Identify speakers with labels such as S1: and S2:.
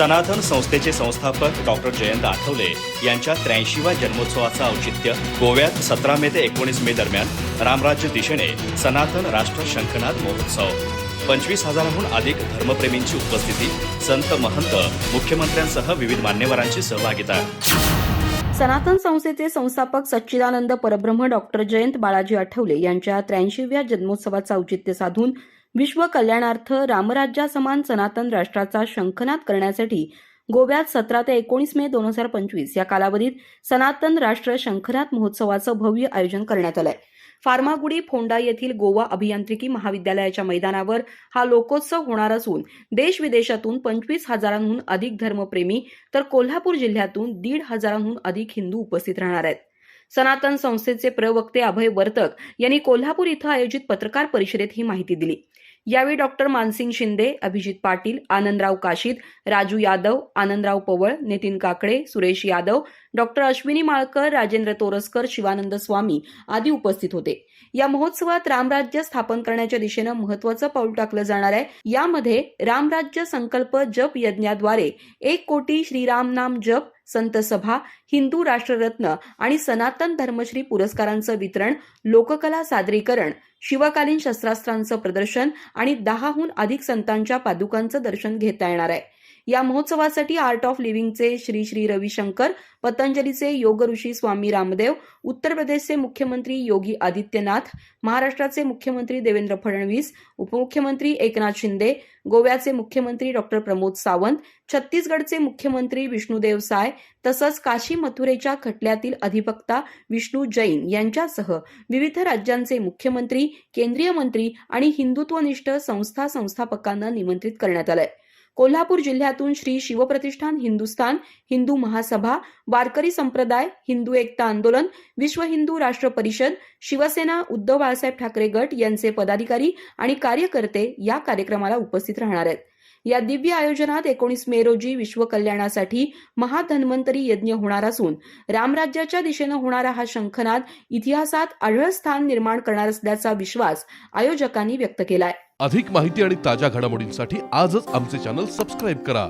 S1: सनातन संस्थेचे संस्थापक डॉक्टर जयंत आठवले यांच्या त्र्याऐंशीव्या जन्मोत्सवाचं औचित्य गोव्यात सतरा मे ते एकोणीस मे दरम्यान रामराज्य दिशेने सनातन राष्ट्र शंखनाद महोत्सव. पंचवीस हजाराहून अधिक धर्मप्रेमींची उपस्थिती संत महंत मुख्यमंत्र्यांसह विविध मान्यवरांची सहभागिता.
S2: सनातन संस्थेचे संस्थापक सच्चिदानंद परब्रह्म डॉक्टर जयंत बाळाजी आठवले यांच्या त्र्याऐंशीव्या जन्मोत्सवाचं औचित्य साधून विश्व कल्याणार्थ रामराज्यासमान सनातन राष्ट्राचा शंखनाद करण्यासाठी गोव्यात सतरा ते एकोणीस मे दोन हजार पंचवीस या कालावधीत सनातन राष्ट्र शंखनाद महोत्सवाचं भव्य आयोजन करण्यात आलंय. फार्मागुडी फोंडा येथील गोवा अभियांत्रिकी महाविद्यालयाच्या मैदानावर हा लोकोत्सव होणार असून देश विदेशातून पंचवीस हजारांहून अधिक धर्मप्रेमी तर कोल्हापूर जिल्ह्यातून दीड हजारांहून अधिक हिंदू उपस्थित राहणार आहेत. सनातन संस्थेचे प्रवक्ते अभय वर्तक यांनी कोल्हापूर इथं आयोजित पत्रकार परिषदेत ही माहिती दिली. यावेळी डॉक्टर मानसिंग शिंदे अभिजित पाटील आनंदराव काशीद राजू यादव आनंदराव पवळ नितीन काकडे सुरेश यादव डॉक्टर अश्विनी माळकर राजेंद्र तोरसकर शिवानंद स्वामी आदी उपस्थित होते. या महोत्सवात रामराज्य स्थापन करण्याच्या दिशेनं महत्वाचं पाऊल टाकलं जाणार आहे. यामध्ये रामराज्य संकल्प जप यज्ञाद्वारे एक कोटी श्रीराम नाम जप संत सभा हिंदू राष्ट्ररत्न आणि सनातन धर्मश्री पुरस्कारांचं वितरण लोककला सादरीकरण शिवकालीन शस्त्रास्त्रांचं प्रदर्शन आणि दहाहून अधिक संतांच्या पादुकांचं दर्शन घेता येणार आहे. या महोत्सवासाठी आर्ट ऑफ लिव्हिंगचे श्री श्री रविशंकर पतंजलीचे योग ऋषी स्वामी रामदेव उत्तर प्रदेशचे मुख्यमंत्री योगी आदित्यनाथ महाराष्ट्राचे मुख्यमंत्री देवेंद्र फडणवीस उपमुख्यमंत्री एकनाथ शिंदे गोव्याचे मुख्यमंत्री डॉक्टर प्रमोद सावंत छत्तीसगडचे मुख्यमंत्री विष्णुदेव साय तसंच काशी मथुरेच्या खटल्यातील अधिवक्ता विष्णू जैन यांच्यासह विविध राज्यांचे मुख्यमंत्री केंद्रीय मंत्री आणि हिंदुत्वनिष्ठ संस्था संस्थापकांना निमंत्रित करण्यात आलंय. कोल्हापूर जिल्ह्यातून श्री शिवप्रतिष्ठान हिंदुस्थान हिंदू महासभा वारकरी संप्रदाय हिंदू एकता आंदोलन विश्व हिंदू राष्ट्र परिषद शिवसेना उद्धव बाळासाहेब ठाकरे गट यांचे पदाधिकारी आणि कार्यकर्ते या कार्यक्रमाला उपस्थित राहणार आहेत. या दिव्य आयोजनात एकोणीस मे रोजी विश्व कल्याणासाठी महाधन्वंतरी यज्ञ होणार असून रामराज्याच्या दिशेनं होणारा हा शंखनाद इतिहासात आढळ स्थान निर्माण करणार असल्याचा विश्वास आयोजकांनी व्यक्त केलाय.
S3: अधिक माहिती आणि ताज्या घडामोडींसाठी आजच आमचे चॅनल सबस्क्राईब करा.